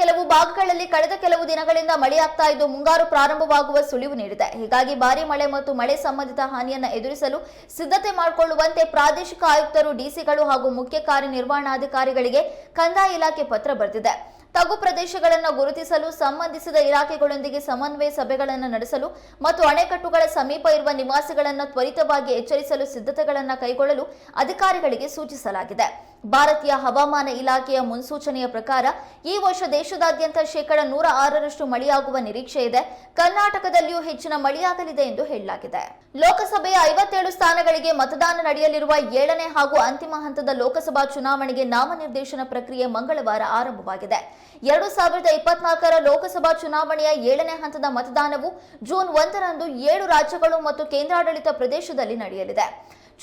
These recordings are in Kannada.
ಕೆಲವು ಭಾಗಗಳಲ್ಲಿ ಕಳೆದ ಕೆಲವು ದಿನಗಳಿಂದ ಮಳೆಯಾಗ್ತಾ ಇದ್ದು ಮುಂಗಾರು ಪ್ರಾರಂಭವಾಗುವ ಸುಳಿವು ನೀಡಿದೆ. ಹೀಗಾಗಿ ಭಾರಿ ಮಳೆ ಮತ್ತು ಮಳೆ ಸಂಬಂಧಿತ ಹಾನಿಯನ್ನ ಎದುರಿಸಲು ಸಿದ್ಧತೆ ಮಾಡಿಕೊಳ್ಳುವಂತೆ ಪ್ರಾದೇಶಿಕ ಆಯುಕ್ತರು ಡಿಸಿಗಳು ಹಾಗೂ ಮುಖ್ಯ ಕಾರ್ಯನಿರ್ವಹಣಾಧಿಕಾರಿಗಳಿಗೆ ಕಂದಾಯ ಇಲಾಖೆ ಪತ್ರ ಬರೆದಿದೆ. ತಗ್ಗು ಪ್ರದೇಶಗಳನ್ನು ಗುರುತಿಸಲು ಸಂಬಂಧಿಸಿದ ಇಲಾಖೆಗಳೊಂದಿಗೆ ಸಮನ್ವಯ ಸಭೆಗಳನ್ನು ನಡೆಸಲು ಮತ್ತು ಅಣೆಕಟ್ಟುಗಳ ಸಮೀಪ ಇರುವ ನಿವಾಸಿಗಳನ್ನು ತ್ವರಿತವಾಗಿ ಎಚ್ಚರಿಸಲು ಸಿದ್ಧತೆಗಳನ್ನು ಕೈಗೊಳ್ಳಲು ಅಧಿಕಾರಿಗಳಿಗೆ ಸೂಚಿಸಲಾಗಿದೆ. ಭಾರತೀಯ ಹವಾಮಾನ ಇಲಾಖೆಯ ಮುನ್ಸೂಚನೆಯ ಪ್ರಕಾರ ಈ ವರ್ಷ ದೇಶದಾದ್ಯಂತ ಶೇಕಡ ನೂರ ಆರರಷ್ಟು ಮಳೆಯಾಗುವ ನಿರೀಕ್ಷೆ ಇದೆ. ಕರ್ನಾಟಕದಲ್ಲಿಯೂ ಹೆಚ್ಚಿನ ಮಳೆಯಾಗಲಿದೆ ಎಂದು ಹೇಳಲಾಗಿದೆ. ಲೋಕಸಭೆಯ ಐವತ್ತೇಳು ಸ್ಥಾನಗಳಿಗೆ ಮತದಾನ ನಡೆಯಲಿರುವ ಏಳನೇ ಹಾಗೂ ಅಂತಿಮ ಹಂತದ ಲೋಕಸಭಾ ಚುನಾವಣೆಗೆ ನಾಮನಿರ್ದೇಶನ ಪ್ರಕ್ರಿಯೆ ಮಂಗಳವಾರ ಆರಂಭವಾಗಿದೆ. ಎರಡು ಸಾವಿರದ ಇಪ್ಪತ್ನಾಲ್ಕರ ಲೋಕಸಭಾ ಚುನಾವಣೆಯ ಏಳನೇ ಹಂತದ ಮತದಾನವು ಜೂನ್ ಒಂದರಂದು ಏಳು ರಾಜ್ಯಗಳು ಮತ್ತು ಕೇಂದ್ರಾಡಳಿತ ಪ್ರದೇಶದಲ್ಲಿ ನಡೆಯಲಿದೆ.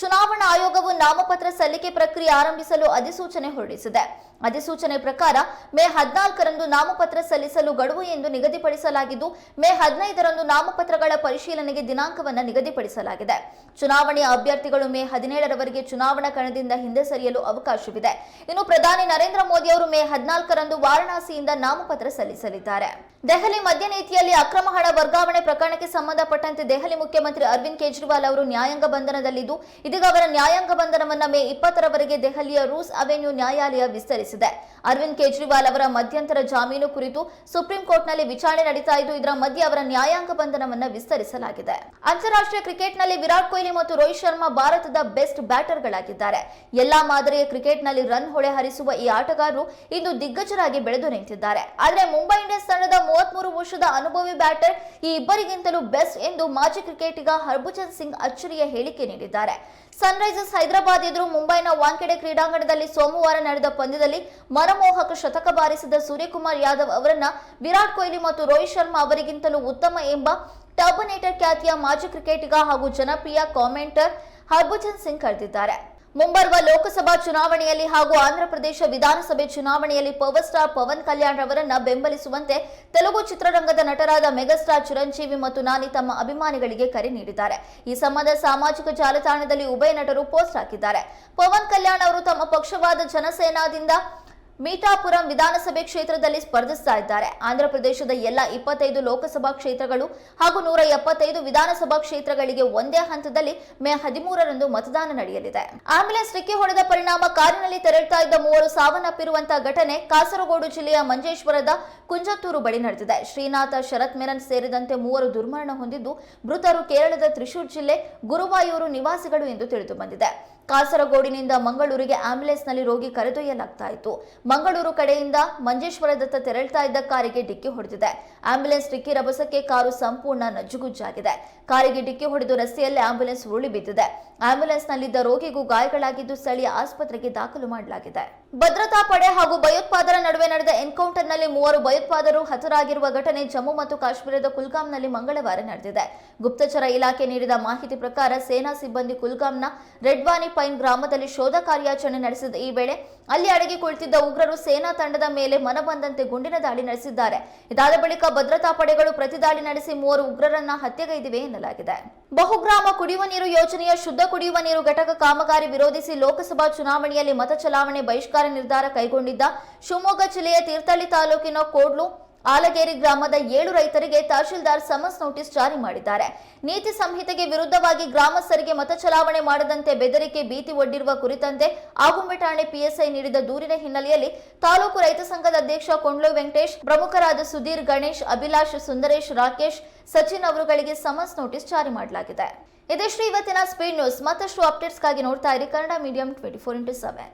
ಚುನಾವಣಾ ಆಯೋಗವು ನಾಮಪತ್ರ ಸಲ್ಲಿಕೆ ಪ್ರಕ್ರಿಯೆ ಆರಂಭಿಸಲು ಅಧಿಸೂಚನೆ ಹೊರಡಿಸಿದೆ. ಅಧಿಸೂಚನೆ ಪ್ರಕಾರ ಮೇ ಹದಿನಾಲ್ಕರಂದು ನಾಮಪತ್ರ ಸಲ್ಲಿಸಲು ಗಡುವು ಎಂದು ನಿಗದಿಪಡಿಸಲಾಗಿದ್ದು, ಮೇ ಹದಿನೈದರಂದು ನಾಮಪತ್ರಗಳ ಪರಿಶೀಲನೆಗೆ ದಿನಾಂಕವನ್ನು ನಿಗದಿಪಡಿಸಲಾಗಿದೆ. ಚುನಾವಣೆಯ ಅಭ್ಯರ್ಥಿಗಳು ಮೇ ಹದಿನೇಳರವರೆಗೆ ಚುನಾವಣಾ ಕಣದಿಂದ ಹಿಂದೆ ಸರಿಯಲು ಅವಕಾಶವಿದೆ. ಇನ್ನು ಪ್ರಧಾನಿ ನರೇಂದ್ರ ಮೋದಿ ಅವರು ಮೇ ಹದಿನಾಲ್ಕರಂದು ವಾರಣಾಸಿಯಿಂದ ನಾಮಪತ್ರ ಸಲ್ಲಿಸಲಿದ್ದಾರೆ. ದೆಹಲಿ ಮದ್ಯ ನೀತಿಯಲ್ಲಿ ಅಕ್ರಮ ಹಣ ವರ್ಗಾವಣೆ ಪ್ರಕರಣಕ್ಕೆ ಸಂಬಂಧಪಟ್ಟಂತೆ ದೆಹಲಿ ಮುಖ್ಯಮಂತ್ರಿ ಅರವಿಂದ್ ಕೇಜ್ರಿವಾಲ್ ಅವರು ನ್ಯಾಯಾಂಗ ಬಂಧನದಲ್ಲಿದ್ದು ಇದೀಗ ಅವರ ನ್ಯಾಯಾಂಗ ಬಂಧನವನ್ನ ಮೇ ಇಪ್ಪತ್ತರವರೆಗೆ ದೆಹಲಿಯ ರೂಸ್ ಅವೆನ್ಯೂ ನ್ಯಾಯಾಲಯ ವಿಸ್ತರಿಸಿದೆ. ಅರವಿಂದ್ ಕೇಜ್ರಿವಾಲ್ ಅವರ ಮಧ್ಯಂತರ ಜಾಮೀನು ಕುರಿತು ಸುಪ್ರೀಂ ಕೋರ್ಟ್ನಲ್ಲಿ ವಿಚಾರಣೆ ನಡೀತಾ ಇದ್ದು, ಇದರ ಮಧ್ಯೆ ಅವರ ನ್ಯಾಯಾಂಗ ಬಂಧನವನ್ನ ವಿಸ್ತರಿಸಲಾಗಿದೆ. ಅಂತಾರಾಷ್ಟ್ರೀಯ ಕ್ರಿಕೆಟ್ನಲ್ಲಿ ವಿರಾಟ್ ಕೊಹ್ಲಿ ಮತ್ತು ರೋಹಿತ್ ಶರ್ಮಾ ಭಾರತದ ಬೆಸ್ಟ್ ಬ್ಯಾಟರ್ಗಳಾಗಿದ್ದಾರೆ. ಎಲ್ಲಾ ಮಾದರಿಯ ಕ್ರಿಕೆಟ್ನಲ್ಲಿ ರನ್ ಹೊಳೆ ಹರಿಸುವ ಈ ಆಟಗಾರರು ಇಂದು ದಿಗ್ಗಜರಾಗಿ ಬೆಳೆದು ನಿಂತಿದ್ದಾರೆ. ಆದರೆ ಮುಂಬೈ ಇಂಡಿಯನ್ಸ್ ತಂಡದ ಮೂವತ್ಮೂರು ವರ್ಷದ ಅನುಭವಿ ಬ್ಯಾಟರ್ ಈ ಇಬ್ಬರಿಗಿಂತಲೂ ಬೆಸ್ಟ್ ಎಂದು ಮಾಜಿ ಕ್ರಿಕೆಟಿಗ ಹರ್ಭಜನ್ ಸಿಂಗ್ ಅಚ್ಚರಿಯ ಹೇಳಿಕೆ ನೀಡಿದ್ದಾರೆ. ಸನ್ರೈಸರ್ಸ್ ಹೈದರಾಬಾದ್ ಎದುರು ಮುಂಬೈನ ವಾಂಖೆಡೆ ಕ್ರೀಡಾಂಗಣದಲ್ಲಿ ಸೋಮವಾರ ನಡೆದ ಪಂದ್ಯದಲ್ಲಿ ಮನಮೋಹಕ ಶತಕ ಬಾರಿಸಿದ ಸೂರ್ಯಕುಮಾರ್ ಯಾದವ್ ಅವರನ್ನ ವಿರಾಟ್ ಕೊಹ್ಲಿ ಮತ್ತು ರೋಹಿತ್ ಶರ್ಮಾ ಅವರಿಗಿಂತಲೂ ಉತ್ತಮ ಎಂಬ ಟರ್ಬನೇಟರ್ ಖ್ಯಾತಿಯ ಮಾಜಿ ಕ್ರಿಕೆಟಿಗ ಹಾಗೂ ಜನಪ್ರಿಯ ಕಾಮೆಂಟರ್ ಹರ್ಭಜನ್ ಸಿಂಗ್ ಕರೆದಿದ್ದಾರೆ. ಮುಂಬರುವ ಲೋಕಸಭಾ ಚುನಾವಣೆಯಲ್ಲಿ ಹಾಗೂ ಆಂಧ್ರಪ್ರದೇಶ ವಿಧಾನಸಭೆ ಚುನಾವಣೆಯಲ್ಲಿ ಪವರ್ ಸ್ಟಾರ್ ಪವನ್ ಕಲ್ಯಾಣ್ ಅವರನ್ನ ಬೆಂಬಲಿಸುವಂತೆ ತೆಲುಗು ಚಿತ್ರರಂಗದ ನಟರಾದ ಮೆಗಾಸ್ಟಾರ್ ಚಿರಂಜೀವಿ ಮತ್ತು ನಾನಿ ತಮ್ಮ ಅಭಿಮಾನಿಗಳಿಗೆ ಕರೆ ನೀಡಿದ್ದಾರೆ. ಈ ಸಂಬಂಧ ಸಾಮಾಜಿಕ ಜಾಲತಾಣದಲ್ಲಿ ಉಭಯ ನಟರು ಪೋಸ್ಟ್ ಹಾಕಿದ್ದಾರೆ. ಪವನ್ ಕಲ್ಯಾಣ್ ಅವರು ತಮ್ಮ ಪಕ್ಷವಾದ ಜನಸೇನಾದಿಂದ ಮೀಠಾಪುರಂ ವಿಧಾನಸಭೆ ಕ್ಷೇತ್ರದಲ್ಲಿ ಸ್ಪರ್ಧಿಸ್ತಾ ಇದ್ದಾರೆ. ಆಂಧ್ರಪ್ರದೇಶದ ಎಲ್ಲ ಇಪ್ಪತ್ತೈದು ಲೋಕಸಭಾ ಕ್ಷೇತ್ರಗಳು ಹಾಗೂ ನೂರ ಎಪ್ಪತ್ತೈದು ವಿಧಾನಸಭಾ ಕ್ಷೇತ್ರಗಳಿಗೆ ಒಂದೇ ಹಂತದಲ್ಲಿ ಮೇ ಹದಿಮೂರರಂದು ಮತದಾನ ನಡೆಯಲಿದೆ. ಆಂಬ್ಯುಲೆನ್ಸ್ ಡಿಕ್ಕಿ ಹೊಡೆದ ಪರಿಣಾಮ ಕಾರಿನಲ್ಲಿ ತೆರಳುತ್ತಾ ಇದ್ದ ಮೂವರು ಸಾವನ್ನಪ್ಪಿರುವಂತಹ ಘಟನೆ ಕಾಸರಗೋಡು ಜಿಲ್ಲೆಯ ಮಂಜೇಶ್ವರದ ಕುಂಜತ್ತೂರು ಬಳಿ ನಡೆದಿದೆ. ಶ್ರೀನಾಥ, ಶರತ್ ಮೆನನ್ ಸೇರಿದಂತೆ ಮೂವರು ದುರ್ಮರಣ ಹೊಂದಿದ್ದು, ಮೃತರು ಕೇರಳದ ತ್ರಿಶೂರ್ ಜಿಲ್ಲೆ ಗುರುವಾಯೂರು ನಿವಾಸಿಗಳು ಎಂದು ತಿಳಿದು ಬಂದಿದೆ ಕಾಸರಗೋಡಿನಿಂದ ಮಂಗಳೂರಿಗೆ ಆಂಬ್ಯುಲೆನ್ಸ್ನಲ್ಲಿ ರೋಗಿ ಕರೆದೊಯ್ಯಲಾಗ್ತಾ ಇತ್ತು. ಮಂಗಳೂರು ಕಡೆಯಿಂದ ಮಂಜೇಶ್ವರದತ್ತ ತೆರಳ್ತಾ ಇದ್ದ ಕಾರಿಗೆ ಡಿಕ್ಕಿ ಹೊಡೆದಿದೆ. ಆಂಬ್ಯುಲೆನ್ಸ್ ಡಿಕ್ಕಿ ರಭಸಕ್ಕೆ ಕಾರು ಸಂಪೂರ್ಣ ನಜ್ಜುಗುಜ್ಜಾಗಿದೆ. ಕಾರಿಗೆ ಡಿಕ್ಕಿ ಹೊಡೆದು ರಸ್ತೆಯಲ್ಲೇ ಆಂಬ್ಯುಲೆನ್ಸ್ ಉರುಳಿ ಬಿದ್ದಿದೆ. ಆಂಬ್ಯುಲೆನ್ಸ್ನಲ್ಲಿದ್ದ ರೋಗಿಗೂ ಗಾಯಗಳಾಗಿದ್ದು ಸ್ಥಳೀಯ ಆಸ್ಪತ್ರೆಗೆ ದಾಖಲು ಮಾಡಲಾಗಿದೆ. ಭದ್ರತಾ ಪಡೆ ಹಾಗೂ ಭಯೋತ್ಪಾದರ ನಡುವೆ ನಡೆದ ಎನ್ಕೌಂಟರ್ನಲ್ಲಿ ಮೂವರು ಭಯೋತ್ಪಾದರು ಹತರಾಗಿರುವ ಘಟನೆ ಜಮ್ಮು ಮತ್ತು ಕಾಶ್ಮೀರದ ಕುಲ್ಗಾಂನಲ್ಲಿ ಮಂಗಳವಾರ ನಡೆದಿದೆ. ಗುಪ್ತಚರ ಇಲಾಖೆ ನೀಡಿದ ಮಾಹಿತಿ ಪ್ರಕಾರ ಸೇನಾ ಸಿಬ್ಬಂದಿ ಕುಲ್ಗಾಂನ ರೆಡ್ವಾನಿ ಪೈನ್ ಗ್ರಾಮದಲ್ಲಿ ಶೋಧ ಕಾರ್ಯಾಚರಣೆ ನಡೆಸಿದ ಈ ವೇಳೆ ಅಲ್ಲಿ ಅಡಗಿ ಕುಳಿತಿದ್ದ ಉಗ್ರರು ಸೇನಾ ತಂಡದ ಮೇಲೆ ಮನಬಂದಂತೆ ಗುಂಡಿನ ದಾಳಿ ನಡೆಸಿದ್ದಾರೆ. ಇದಾದ ಬಳಿಕ ಭದ್ರತಾ ಪಡೆಗಳು ಪ್ರತಿದಾಳಿ ನಡೆಸಿ ಮೂವರು ಉಗ್ರರನ್ನ ಹತ್ಯೆಗೈದಿವೆ ಎನ್ನಲಾಗಿದೆ. ಬಹುಗ್ರಾಮ ಕುಡಿಯುವ ನೀರು ಯೋಜನೆಯ ಶುದ್ಧ ಕುಡಿಯುವ ನೀರು ಘಟಕ ಕಾಮಗಾರಿ ವಿರೋಧಿಸಿ ಲೋಕಸಭಾ ಚುನಾವಣೆಯಲ್ಲಿ ಮತ ಚಲಾವಣೆ ಬಹಿಷ್ಕಾರ ನಿರ್ಧಾರ ಕೈಗೊಂಡಿದ್ದ ಶಿವಮೊಗ್ಗ ಜಿಲ್ಲೆಯ ತೀರ್ಥಹಳ್ಳಿ ತಾಲೂಕಿನ ಕೋಡ್ಲು ಆಲಗೇರಿ ಗ್ರಾಮದ ಏಳು ರೈತರಿಗೆ ತಹಶೀಲ್ದಾರ್ ಸಮನ್ಸ್ ನೋಟಿಸ್ ಜಾರಿ ಮಾಡಿದ್ದಾರೆ. ನೀತಿ ಸಂಹಿತೆಗೆ ವಿರುದ್ಧವಾಗಿ ಗ್ರಾಮಸ್ಥರಿಗೆ ಮತ ಚಲಾವಣೆ ಮಾಡದಂತೆ ಬೆದರಿಕೆ ಭೀತಿ ಒಡ್ಡಿರುವ ಕುರಿತಂತೆ ಆಗುಂಬೆ ಠಾಣೆ ಪಿಎಸ್ಐ ನೀಡಿದ ದೂರಿನ ಹಿನ್ನೆಲೆಯಲ್ಲಿ ತಾಲೂಕು ರೈತ ಸಂಘದ ಅಧ್ಯಕ್ಷ ಕೊಂಡ್ಲು ವೆಂಕಟೇಶ್, ಪ್ರಮುಖರಾದ ಸುಧೀರ್ ಗಣೇಶ್, ಅಭಿಲಾಷ್ ಸುಂದರೇಶ್, ರಾಕೇಶ್, ಸಚಿನ್ ಅವರುಗಳಿಗೆ ಸಮನ್ಸ್ ನೋಟಿಸ್ ಜಾರಿ ಮಾಡಲಾಗಿದೆ. ಇದಿಷ್ಟು ಇವತ್ತಿನ ಸ್ಪೀಡ್ ನ್ಯೂಸ್ ಮತ್ತಷ್ಟು ಅಪ್ಡೇಟ್ಸ್ಗಾಗಿ ನೋಡ್ತಾ ಇರಿ Kannada medium twenty four into seven